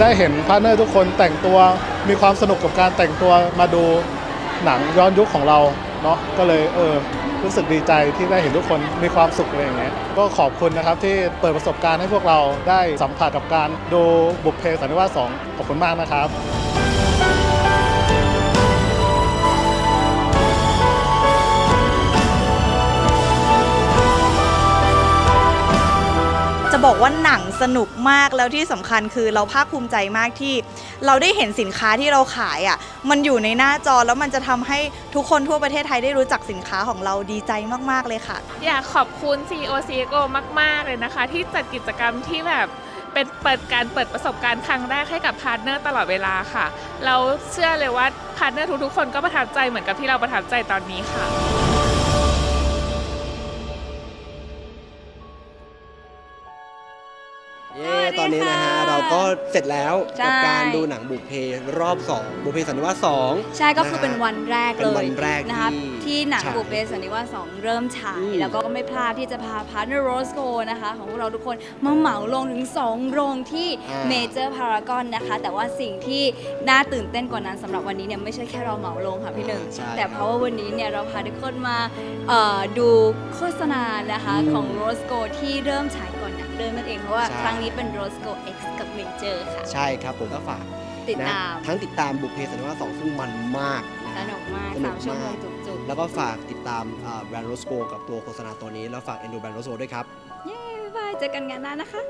ได้เห็นพาร์ทเนอร์ทุกคนแต่งตัวมีความสนุกกับการแต่งตัวมาดูหนังย้อนยุคของเราเนาะก็เลยเออรู้สึกดีใจที่ได้เห็นทุกคนมีความสุขอะไรอย่างเงี้ยก็ขอบคุณนะครับที่เปิดประสบการณ์ให้พวกเราได้สัมผัสกับการดูบุพเพสันนิวาสสองขอบคุณมากนะครับ จะบอกว่าหนังสนุกมากแล้วที่สำคัญคือเราภาคภูมิใจมากที่ เราได้เห็นสินค้าที่เราขายอะมันอยู่ในหน้าจอแล้วมันจะทำให้ทุกคนทั่วประเทศไทยได้รู้จักสินค้าของเราดีใจมาก ๆ เลยค่ะ อยากขอบคุณ CEO CXO มาก ๆ เลยนะคะ ที่จัดกิจกรรมที่แบบเป็นเปิดการเปิดประสบการณ์ครั้งแรกให้กับพาร์ทเนอร์ตลอดเวลาค่ะ เราเชื่อเลยว่าพาร์ทเนอร์ทุกๆคนก็ประทับใจเหมือนกับที่เราประทับใจตอนนี้ค่ะ เย้สวัสดีตอนนี้นะฮะค่ะเราก็เสร็จแล้วใช่ กับการดูหนังบุพเพรอบ 2 บุพเพสันนิวาส2ใช่ก็คือเป็นวันแรกเป็เลนวัยนแรกนะคะที่ที่หนังฉายบุพเพสันนิวาสสองเริ่มฉาย อืม แล้วก็ไม่พลาดที่จะพาพาร์ทเนอร์โรสโกนะคะ ของพวกเราทุกคนมาเหมาลงถึง 2 โรงที่เมเจอร์พารากอนนะคะ แต่ว่าสิ่งที่น่าตื่นเต้นกว่านั้นสำหรับวันนี้เนี่ยไม่ใช่แค่เราเหมาลงค่ะพี่หนึ่ง ใช่แต่เพราะว่าวันนี้เนี่ยเราพาทุกคนมาเอ่อดูโฆษณานะคะอืมของโรสโกที่เริ่มฉายก่อนหนัง เริ่มนั่นเองเพราะว่าใช่ ครั้งนี้เป็นโรสโก X กับเมเจอร์ค่ะ ใช่ครับผมก็ฝากติดนะตามทั้งติดตามบุพเพสันนิวาส2ซึ่งมันมากนะสนุกมากสนุสากมชั่วโมงมากจุกๆ แล้วก็ฝากติดตามแบรนด์โรสโกกับตัวโฆษณาตัวนี้ แล้วฝากเอ็นดูแบรนด์โรสโกด้วยครับ เย้บ๊ายบายเจอกันงานหน้านะคะ